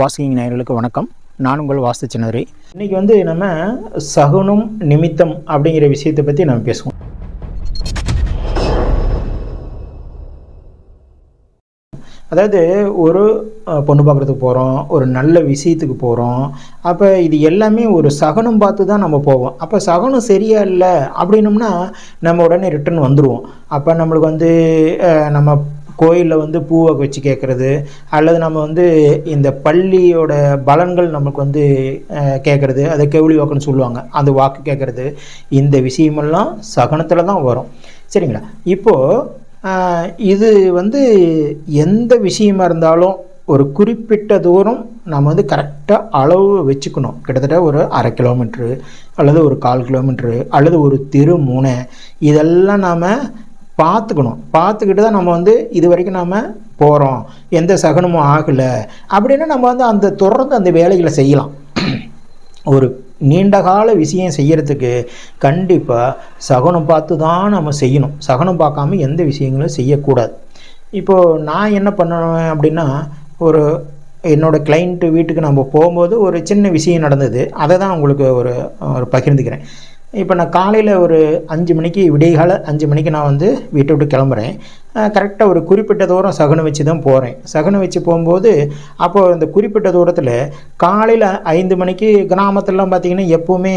Washing நேயர்களுக்கு வணக்கம். நான் உங்கள் வாஸ்து சின்னதுரை. இன்றைக்கி வந்து நம்ம சகுனம் நிமித்தம் அப்படிங்கிற விஷயத்தை பற்றி நம்ம பேசுவோம். அதாவது ஒரு பொண்ணு பார்க்குறதுக்கு போகிறோம் ஒரு நல்ல விஷயத்துக்கு போகிறோம் அப்போ இது எல்லாமே ஒரு சகனம் பார்த்து தான் நம்ம போவோம். அப்போ சகனம் சரியா இல்லை அப்படின்னம்னா நம்ம உடனே ரிட்டர்ன் வந்துடுவோம் அப்போ நம்மளுக்கு வந்து நம்ம கோயிலில் வந்து பூவை வச்சு கேட்குறது அல்லது நம்ம வந்து இந்த பள்ளியோட பலன்கள் நமக்கு வந்து கேட்குறது அதை கெவுளி வாக்குன்னு சொல்லுவாங்க. அந்த வாக்கு கேட்குறது இந்த விஷயமெல்லாம் சகனத்தில் தான் வரும். சரிங்களா? இப்போது இது வந்து எந்த விஷயமா இருந்தாலும் ஒரு குறிப்பிட்ட தூரம் நம்ம வந்து கரெக்டாக அளவு வச்சுக்கணும். கிட்டத்தட்ட ஒரு அரை கிலோமீட்ரு அல்லது ஒரு கால் கிலோமீட்ரு அல்லது ஒரு தெரு முனை இதெல்லாம் நாம் பார்த்துக்கணும். பார்த்துக்கிட்டு தான் நம்ம வந்து இது வரைக்கும் நாம் போகிறோம் எந்த சகனமும் ஆகலை. அப்படின்னா நம்ம வந்து அந்த தொடர்ந்து அந்த வேலைகளை செய்யலாம். ஒரு நீண்ட கால விஷயம் செய்கிறதுக்கு கண்டிப்பாக சகுனம் பார்த்து தான் நம்ம செய்யணும். சகுனம் பார்க்காம எந்த விஷயங்களும் செய்யக்கூடாது. இப்போது நான் என்ன பண்ணுவேன் அப்படின்னா ஒரு என்னோடய கிளைண்ட்டு வீட்டுக்கு நம்ம போகும்போது ஒரு சின்ன விஷயம் நடந்தது. அதை தான் உங்களுக்கு ஒரு ஒரு பகிர்ந்துக்கிறேன். இப்போ நான் காலையில் ஒரு அஞ்சு மணிக்கு விடியகால அஞ்சு மணிக்கு நான் வந்து வீட்டை விட்டு கிளம்புறேன். கரெக்டாக ஒரு குறிப்பிட்ட தூரம் சகுனம் வச்சு தான் போகிறேன் சகுனம் வச்சு போகும்போது அப்போது இந்த குறிப்பிட்ட தூரத்தில் காலையில் ஐந்து மணிக்கு கிராமத்துலலாம் பார்த்திங்கன்னா எப்போவுமே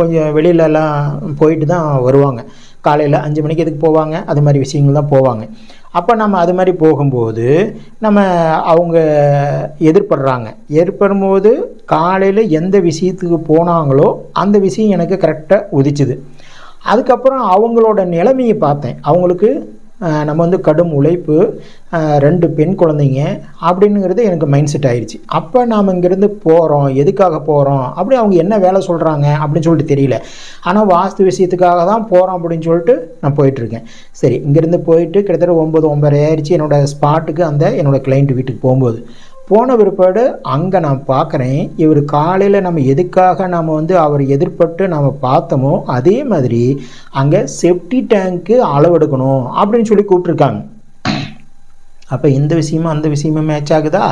கொஞ்சம் வெளியிலலாம் போயிட்டு தான் வருவாங்க. காலையில் அஞ்சு மணிக்கு எதுக்கு போவாங்க? அது மாதிரி விஷயங்கள் தான் போவாங்க. அப்போ நம்ம அது மாதிரி போகும்போது நம்ம அவங்க எதிர்படுறாங்க. எதிர்படும்போது காலையில் எந்த விஷயத்துக்கு போனாங்களோ அந்த விஷயம் எனக்கு கரெக்டாக உதிச்சுது. அதுக்கப்புறம் அவங்களோட நிலைமையை பார்த்தேன். அவங்களுக்கு நம்ம வந்து கடும் உழைப்பு ரெண்டு பெண் குழந்தைங்க அப்படிங்கிறது எனக்கு மைண்ட் செட் ஆயிடுச்சு அப்போ நாம் இங்கேருந்து போகிறோம் எதுக்காக போகிறோம் அப்படி அவங்க என்ன வேலை சொல்கிறாங்க அப்படின்னு சொல்லிட்டு தெரியல. ஆனால் வாஸ்து விஷயத்துக்காக தான் போகிறோம் அப்படின்னு சொல்லிட்டு நான் போயிட்டுருக்கேன் சரி இங்கேருந்து போயிட்டு கிட்டத்தட்ட ஒம்பது ஒம்பது ஆயிடுச்சு என்னோடய ஸ்பாட்டுக்கு அந்த என்னோடய கிளைண்ட் வீட்டுக்கு போகும்போது. போன பிற்பாடு அங்கே நான் பார்க்குறேன் இவர் காலையில் நம்ம எதுக்காக நாம் வந்து அவர் எதிர்பட்டு நாம் பார்த்தோமோ அதே மாதிரி அங்கே செப்டி டேங்க்கு அளவெடுக்கணும் அப்படின்னு சொல்லி கூப்பிட்ருக்காங்க அப்போ இந்த விஷயமும் அந்த விஷயமும் மேட்ச் ஆகுதா?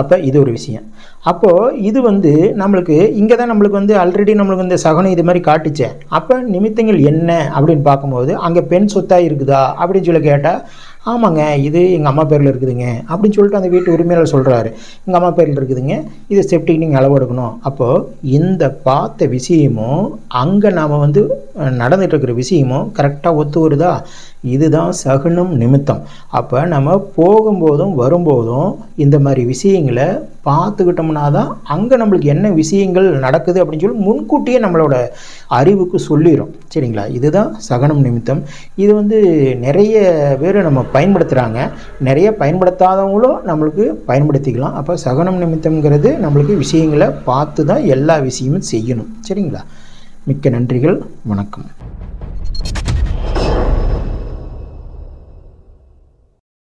அப்போ இது ஒரு விஷயம். அப்போது இது வந்து நம்மளுக்கு இங்கே தான் நம்மளுக்கு வந்து ஆல்ரெடி நம்மளுக்கு இந்த சகுனம் இது மாதிரி காட்டுச்சே. அப்போ நிமித்தங்கள் என்ன அப்படின்னு பார்க்கும்போது அங்கே பெண் சொத்தாக இருக்குதா அப்படின்னு சொல்லி கேட்டால் ஆமாங்க இது எங்கள் அம்மா பேரில் இருக்குதுங்க. அப்படின்னு சொல்லிட்டு அந்த வீட்டு உரிமையாளர் சொல்கிறாரு எங்கள் அம்மா பேரில் இருக்குதுங்க. இது செப்டிக்கு நீங்கள் அளவு எடுக்கணும். அப்போது இந்த பார்த்த விஷயமும் அங்கே நாம் வந்து நடந்துகிட்ருக்கிற விஷயமும் கரெக்டாக ஒத்து வருதா? இதுதான் சகுனம் நிமித்தம். அப்போ நம்ம போகும்போதும் வரும்போதும் இந்த மாதிரி விஷயங்களை பார்த்துக்கிட்டோம்னா தான் அங்கே நம்மளுக்கு என்ன விஷயங்கள் நடக்குது அப்படின்னு சொல்லி முன்கூட்டியே நம்மளோட அறிவுக்கு சொல்லிடும் சரிங்களா? இதுதான் சகனம் நிமித்தம். இது வந்து நிறைய பேர் நம்ம பயன்படுத்துகிறாங்க நிறைய பயன்படுத்தாதவங்களும் நம்மளுக்கு பயன்படுத்திக்கலாம். அப்போ சகனம் நிமித்தம்ங்கிறது நம்மளுக்கு விஷயங்களை பார்த்து தான் எல்லா விஷயமும் செய்யணும். சரிங்களா? மிக்க நன்றிகள். வணக்கம்.